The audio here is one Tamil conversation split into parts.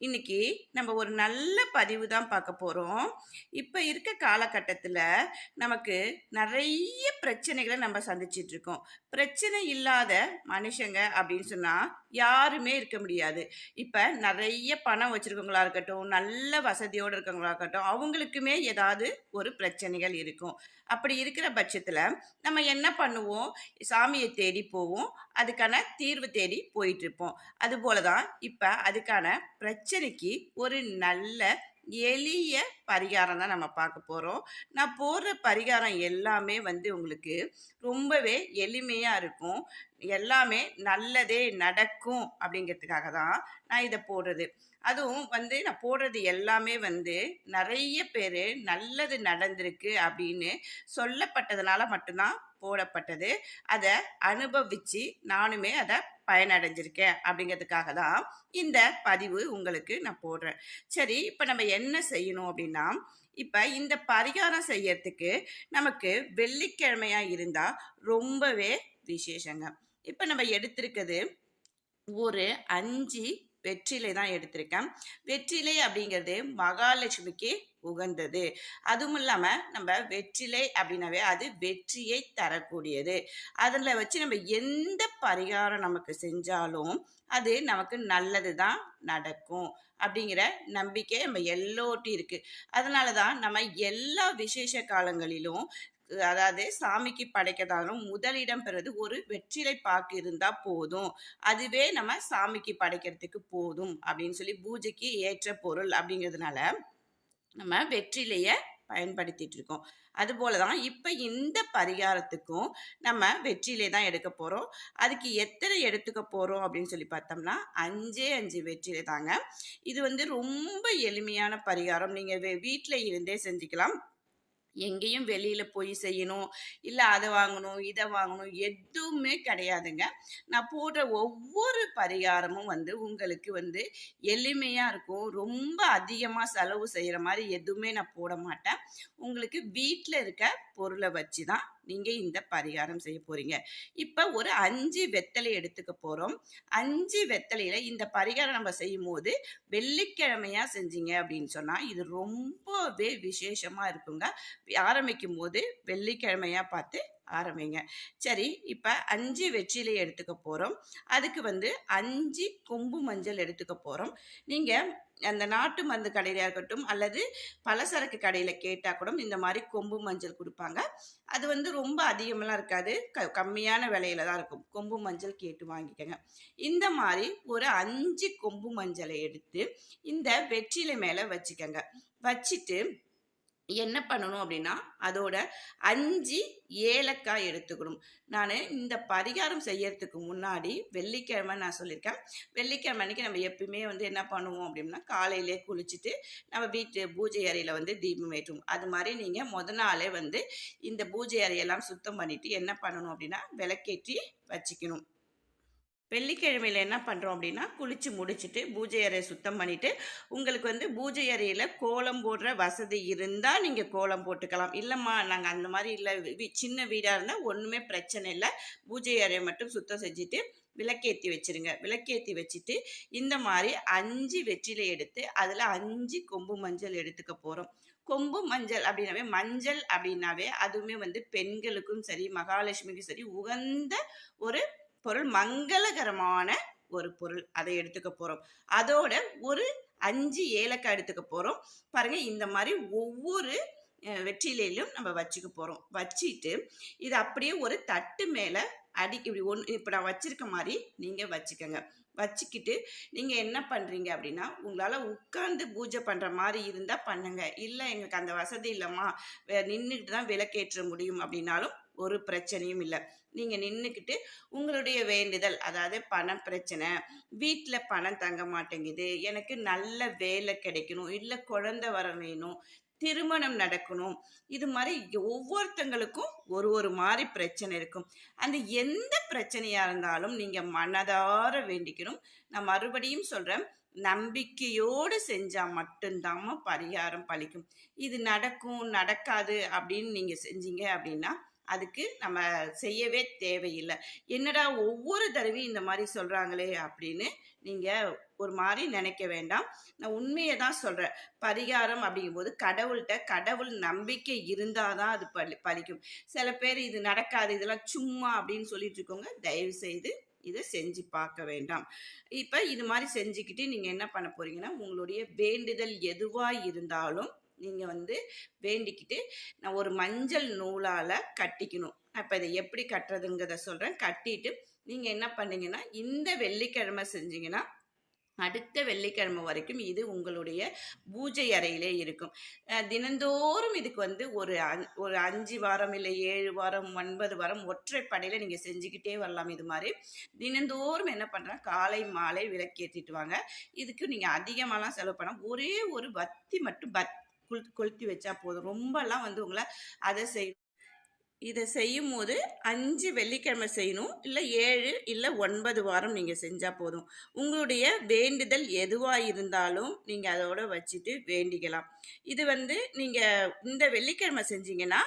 இன்னைக்கு நம்ம ஒரு நல்ல பதிவு தான் பார்க்க போகிறோம் இப்போ இருக்க காலகட்டத்தில் நமக்கு நிறைய பிரச்சனைகளை நம்ம சந்திச்சிட்டு இருக்கோம். பிரச்சனை இல்லாத மனுஷங்க அப்படின்னு சொன்னால் யாருமே இருக்க முடியாது. இப்போ நிறைய பணம் வச்சுருக்கவங்களா இருக்கட்டும் நல்ல வசதியோடு இருக்கவங்களா இருக்கட்டும் அவங்களுக்குமே ஏதாவது ஒரு பிரச்சனைகள் இருக்கும். அப்படி இருக்கிற பட்சத்தில் நம்ம என்ன பண்ணுவோம்? சாமியை தேடி போவோம். அதுக்கான தீர்வு தேடி போயிட்டு இருப்போம். அதுபோல தான் இப்போ அதுக்கான பிரச்சனைக்கு ஒரு நல்ல எளிய பரிகாரம் தான் நம்ம பார்க்க போகிறோம் நான் போடுற பரிகாரம் எல்லாமே வந்து உங்களுக்கு ரொம்பவே எளிமையாக இருக்கும். எல்லாமே நல்லதே நடக்கும் அப்படிங்கிறதுக்காக தான் நான் இதை போடுறது. அதுவும் வந்து நான் போடுறது எல்லாமே வந்து நிறைய பேர் நல்லது நடந்திருக்கு அப்படின்னு சொல்லப்பட்டதுனால மட்டும்தான் போடப்பட்டது. அதை அனுபவித்து நானுமே அதை பயனடைஞ்சிருக்கேன் அப்படிங்கிறதுக்காக தான் இந்த பதிவு உங்களுக்கு நான் போடுறேன். சரி இப்போ நம்ம என்ன செய்யணும் அப்படின்னா இப்போ இந்த பரிகாரம் செய்யறதுக்கு நமக்கு வெள்ளிக்கிழமையா இருந்தால் ரொம்பவே விசேஷங்க. இப்போ நம்ம எடுத்திருக்கிறது ஒரு அஞ்சு வெற்றிலை தான் எடுத்திருக்கேன். வெற்றிலை அப்படிங்கிறது மகாலட்சுமிக்கு உகந்தது. அதுவும் இல்லாமல் நம்ம வெற்றிலை அப்படின்னாவே அது வெற்றியை தரக்கூடியது. அதில் வச்சு நம்ம எந்த பரிகாரம் நமக்கு செஞ்சாலும் அது நமக்கு நல்லது தான் நடக்கும் அப்படிங்கிற நம்பிக்கை நம்ம எல்லோர்ட்டும் இருக்குது அதனால தான் நம்ம எல்லா விசேஷ காலங்களிலும் அதாவது சாமிக்கு படைக்கிறதாலும் முதலிடம் பெறுவது ஒரு வெற்றிலை பாக்கு இருந்தா போதும். அதுவே நம்ம சாமிக்கு படைக்கிறதுக்கு போதும் அப்படின்னு சொல்லி பூஜைக்கு ஏற்ற பொருள் அப்படிங்கிறதுனால நம்ம வெற்றிலைய பயன்படுத்திட்டு இருக்கோம். அதுபோல தான் இப்போ இந்த பரிகாரத்துக்கும் நம்ம வெற்றிலை தான் எடுக்க போகிறோம் அதுக்கு எத்தனை எடுத்துக்க போகிறோம் அப்படின்னு சொல்லி பார்த்தோம்னா அஞ்சே அஞ்சு வெற்றிலை தாங்க. இது வந்து ரொம்ப எளிமையான பரிகாரம். நீங்கள் வீட்டில் இருந்தே செஞ்சுக்கலாம். எங்கேயும் வெளியில் போய் செய்யணும் இல்லை அதை வாங்கணும் இதை வாங்கணும் எதுவுமே கிடையாதுங்க. நான் போடுற ஒவ்வொரு பரிகாரமும் வந்து உங்களுக்கு வந்து எளிமையாக இருக்கும். ரொம்ப அதிகமாக செலவு செய்கிற மாதிரி எதுவுமே நான் போட மாட்டேன். உங்களுக்கு வீட்டில் இருக்க பொருளை வச்சு தான் நீங்கள் இந்த பரிகாரம் செய்ய போகிறீங்க இப்போ ஒரு அஞ்சு வெத்தலை எடுத்துக்க போகிறோம் அஞ்சு வெத்தலையில் இந்த பரிகாரம் நம்ம செய்யும் போது வெள்ளிக்கிழமையாக செஞ்சீங்க அப்படின்னு சொன்னால் இது ரொம்பவே விசேஷமாக இருக்குங்க. ஆரம்பிக்கும் போது வெள்ளிக்கிழமையாக பார்த்து ஆரம்பிங்க. சரி இப்போ அஞ்சு வெற்றிலை எடுத்துக்க போகிறோம் அதுக்கு வந்து அஞ்சு கொம்பு மஞ்சள் எடுத்துக்க போகிறோம் நீங்கள் அந்த நாட்டு மருந்து கடையிலையாக இருக்கட்டும் அல்லது பலசரக்கு கடையில் கேட்டால் கூட இந்த மாதிரி கொம்பு மஞ்சள் கொடுப்பாங்க. அது வந்து ரொம்ப அதிகமெல்லாம் இருக்காது. க கம்மியான விலையில தான் இருக்கும். கொம்பு மஞ்சள் கேட்டு வாங்கிக்கோங்க. இந்த மாதிரி ஒரு அஞ்சு கொம்பு மஞ்சளை எடுத்து இந்த வெற்றிலை மேலே வச்சுக்கோங்க. வச்சுட்டு என்ன பண்ணணும் அப்படின்னா அதோட அஞ்சு ஏலக்காய் எடுத்துக்கணும். நான் இந்த பரிகாரம் செய்யறதுக்கு முன்னாடி வெள்ளிக்கிழமை நான் சொல்லியிருக்கேன். வெள்ளிக்கிழமை அன்னைக்கு நம்ம எப்பயுமே வந்து என்ன பண்ணுவோம் அப்படின்னா காலையிலே குளிச்சுட்டு நம்ம வீட்டு பூஜை அறையில் வந்து தீபம் ஏற்றுவோம் அது மாதிரி நீங்கள் முத நாளே வந்து இந்த பூஜை அறையெல்லாம் சுத்தம் பண்ணிட்டு என்ன பண்ணணும் அப்படின்னா விளக்கேற்றி வச்சுக்கணும். வெள்ளிக்கிழமையில் என்ன பண்ணுறோம் அப்படின்னா குளித்து முடிச்சுட்டு பூஜை அறையை சுத்தம் பண்ணிவிட்டு உங்களுக்கு வந்து பூஜை அறையில் கோலம் போடுற வசதி இருந்தால் நீங்கள் கோலம் போட்டுக்கலாம். இல்லைம்மா நாங்கள் அந்த மாதிரி இல்லை. சின்ன வீடாக இருந்தால் ஒன்றுமே பிரச்சனை இல்லை. பூஜை அறையை மட்டும் சுத்தம் செஞ்சுட்டு விளக்கேற்றி வச்சிருங்க. விளக்கேற்றி வச்சுட்டு இந்த மாதிரி அஞ்சு வெற்றிலை எடுத்து அதில் அஞ்சு கொம்பு மஞ்சள் எடுத்துக்க போகிறோம் கொம்பு மஞ்சள் அப்படின்னாவே மஞ்சள் அப்படின்னாவே அதுவுமே வந்து பெண்களுக்கும் சரி மகாலட்சுமிக்கும் சரி உகந்த ஒரு பொருள் மங்களகரமான ஒரு பொருள் அதை எடுத்துக்க போகிறோம் அதோட ஒரு அஞ்சு ஏலக்காய் எடுத்துக்க போகிறோம் பாருங்க இந்த மாதிரி ஒவ்வொரு வெற்றிலையிலும் நம்ம வச்சுக்க போகிறோம் வச்சுட்டு இது அப்படியே ஒரு தட்டு மேலே அடி இப்படி ஒன்று இப்போ நான் வச்சிருக்க மாதிரி நீங்கள் வச்சுக்கோங்க. வச்சுக்கிட்டு நீங்கள் என்ன பண்ணுறீங்க அப்படின்னா உங்களால் உட்காந்து பூஜை பண்ணுற மாதிரி இருந்தால் பண்ணுங்க. இல்லை எங்களுக்கு அந்த வசதி இல்லைம்மா. நின்றுக்கிட்டு தான் விளக்கேற்ற முடியும் அப்படின்னாலும் ஒரு பிரச்சனையும் இல்லை. நீங்கள் நின்றுக்கிட்டு உங்களுடைய வேண்டுதல் அதாவது பண பிரச்சனை வீட்டில் பணம் தங்க மாட்டேங்குது எனக்கு நல்ல வேலை கிடைக்கணும் இல்லை குழந்தை வர வேணும் திருமணம் நடக்கணும் இது மாதிரி ஒவ்வொருத்தங்களுக்கும் ஒரு ஒரு மாதிரி பிரச்சனை இருக்கும். அந்த எந்த பிரச்சனையாக இருந்தாலும் நீங்கள் மனதார வேண்டிக்கணும். நான் மறுபடியும் சொல்கிறேன் நம்பிக்கையோடு செஞ்சால் மட்டும்தாம்மா பரிகாரம் பழிக்கும் இது நடக்கும் நடக்காது அப்படின்னு நீங்கள் செஞ்சீங்க அப்படின்னா அதுக்கு நம்ம செய்யவே தேவையில்லை. என்னடா ஒவ்வொரு தடவையும் இந்த மாதிரி சொல்றாங்களே அப்படின்னு நீங்கள் ஒரு மாதிரி நினைக்க வேண்டாம். நான் உண்மையை தான் சொல்கிறேன் பரிகாரம் அப்படிங்கும்போது கடவுள்கிட்ட கடவுள் நம்பிக்கை இருந்தால் தான் அது பலி பலிக்கும். சில பேர் இது நடக்காது இதெல்லாம் சும்மா அப்படின்னு சொல்லிட்டு இருக்கோங்க தயவு செய்து இதை செஞ்சு பார்க்க வேண்டாம். இப்போ இது மாதிரி செஞ்சுக்கிட்டு நீங்கள் என்ன பண்ண போறீங்கன்னா உங்களுடைய வேண்டுதல் எதுவாக இருந்தாலும் நீங்கள் வந்து வேண்டிக்கிட்டு நான் ஒரு மஞ்சள் நூலால் கட்டிக்கணும். அப்போ இதை எப்படி கட்டுறதுங்கிறத சொல்கிறேன் கட்டிட்டு நீங்கள் என்ன பண்ணீங்கன்னா இந்த வெள்ளிக்கிழமை செஞ்சீங்கன்னா அடுத்த வெள்ளிக்கிழமை வரைக்கும் இது உங்களுடைய பூஜை அறையிலே இருக்கும். தினந்தோறும் இதுக்கு வந்து ஒரு ஒரு அஞ்சு வாரம் இல்லை ஏழு வாரம் ஒன்பது வாரம் ஒற்றைப்படையில் நீங்கள் செஞ்சுக்கிட்டே வரலாம் இது மாதிரி. தினந்தோறும் என்ன பண்ணுறா காலை மாலை விளக்கேற்றிட்டு வாங்க. இதுக்கு நீங்கள் அதிகமாகலாம் செலவு பண்ணால் ஒரே ஒரு பத்தி மட்டும் பத் கொளுத்தி கொளுத்தி வச்சா போதும். ரொம்பலாம் வந்து உங்களை அதை செய் இதை செய்யும் போது அஞ்சு வெள்ளிக்கிழமை செய்யணும். இல்லை ஏழு இல்லை ஒன்பது வாரம் நீங்கள் செஞ்சால் போதும். உங்களுடைய வேண்டுதல் எதுவாக இருந்தாலும் நீங்கள் அதோட வச்சுட்டு வேண்டிக்கலாம். இது வந்து நீங்கள் இந்த வெள்ளிக்கிழமை செஞ்சீங்கன்னா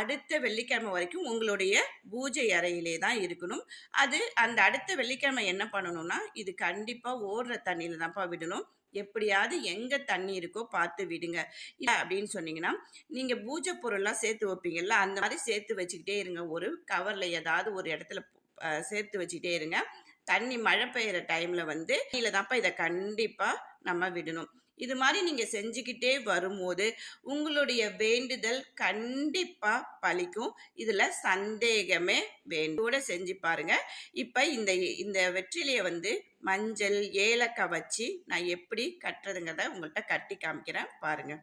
அடுத்த வெள்ளிக்கிழமை வரைக்கும் உங்களுடைய பூஜை அறையிலே தான் இருக்கணும். அது அந்த அடுத்த வெள்ளிக்கிழமை என்ன பண்ணணும்னா இது கண்டிப்பாக ஓடுற தண்ணியில் தான்ப்பா விடணும். எப்படியாவது எங்கே தண்ணி இருக்கோ பார்த்து விடுங்க. இல்லை அப்படின்னு சொன்னீங்கன்னா நீங்கள் பூஜை பொருள்லாம் சேர்த்து வைப்பீங்கல்ல அந்த மாதிரி சேர்த்து வச்சுக்கிட்டே இருங்க. ஒரு கவரில் ஏதாவது ஒரு இடத்துல சேர்த்து வச்சுக்கிட்டே இருங்க. தண்ணி மழை பெய்யுற டைமில் வந்து கீழே தான்ப்பா இதை கண்டிப்பாக நம்ம விடணும். இது மாதிரி நீங்கள் செஞ்சுக்கிட்டே வரும்போது உங்களுடைய வேண்டுதல் கண்டிப்பாக பழிக்கும் இதில் சந்தேகமே வேண்டோட செஞ்சு பாருங்கள் இப்போ இந்த இந்த வெற்றிலையை வந்து மஞ்சள் ஏலக்காய் வச்சு நான் எப்படி கட்டுறதுங்கிறத உங்கள்கிட்ட கட்டி காமிக்கிறேன். பாருங்கள்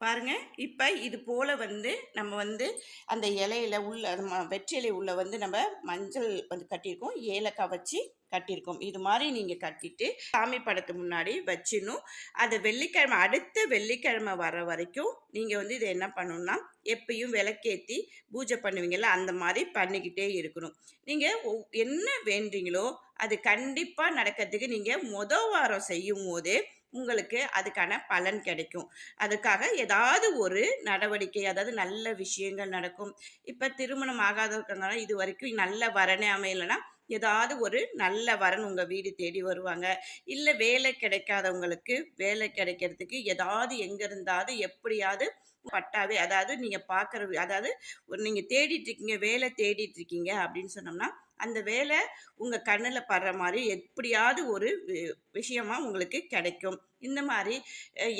பாருங்க. இப்போ இது போல வந்து நம்ம வந்து அந்த இலையில உள்ள ம- வெற்றிலை உள்ள வந்து நம்ம மஞ்சள் வந்து கட்டியிருக்கோம். ஏலக்காய் வச்சு கட்டியிருக்கோம். இது மாதிரி நீங்கள் கட்டிட்டு சாமி படத்து முன்னாடி வச்சிடணும். அது வெள்ளிக்கிழமை அடுத்த வெள்ளிக்கிழமை வர வரைக்கும் நீங்கள் வந்து இதை என்ன பண்ணணும்னா எப்பயும் விளக்கேற்றி பூஜை பண்ணுவீங்கள்ல அந்த மாதிரி பண்ணிக்கிட்டே இருக்கணும். நீங்கள் என்ன வேண்டுறீங்களோ அது கண்டிப்பாக நடக்கிறதுக்கு நீங்கள் முத வாரம் செய்யும் போது உங்களுக்கு அதுக்கான பலன் கிடைக்கும். அதுக்காக ஏதாவது ஒரு நடவடிக்கை அதாவது நல்ல விஷயங்கள் நடக்கும். இப்போ திருமணம் ஆகாதவங்க இது வரைக்கும் நல்ல வரனே அமையலைன்னா ஏதாவது ஒரு நல்ல வரன் உங்கள் வீடு தேடி வருவாங்க. இல்லை வேலை கிடைக்காதவங்களுக்கு வேலை கிடைக்கிறதுக்கு ஏதாவது எங்கே இருந்தாவது எப்படியாவது பட்டாவே அதாவது நீங்கள் பார்க்குற அதாவது நீங்கள் தேடிட்டு இருக்கீங்க வேலை தேடிட்டு இருக்கீங்க அப்படின்னு சொன்னோம்னா அந்த வேலை உங்கள் கண்ணில் படுற மாதிரி எப்படியாவது ஒரு வி- விஷயமா உங்களுக்கு கிடைக்கும். இந்த மாதிரி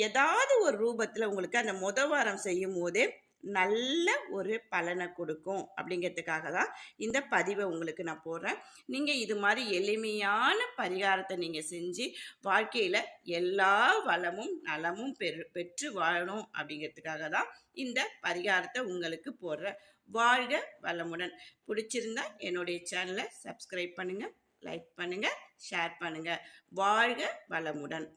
ஏதாவது ஒரு ரூபத்தில் உங்களுக்கு அந்த முத வாரம் செய்யும் போதே நல்ல ஒரு பலனை கொடுக்கும் அப்படிங்கிறதுக்காக தான் இந்த பதிவை உங்களுக்கு நான் போடுறேன். நீங்கள் இது மாதிரி எளிமையான பரிகாரத்தை நீங்கள் செஞ்சு வாழ்க்கையில் எல்லா வளமும் நலமும் பெரு பெற்று வாழணும் அப்படிங்கிறதுக்காக தான் இந்த பரிகாரத்தை உங்களுக்கு போடுறேன். வாழ்க வளமுடன். பிடிச்சிருந்தா என்னுடைய சேனலை சப்ஸ்கிரைப் பண்ணுங்கள் லைக் பண்ணுங்கள் ஷேர் பண்ணுங்கள் வாழ்க வளமுடன்.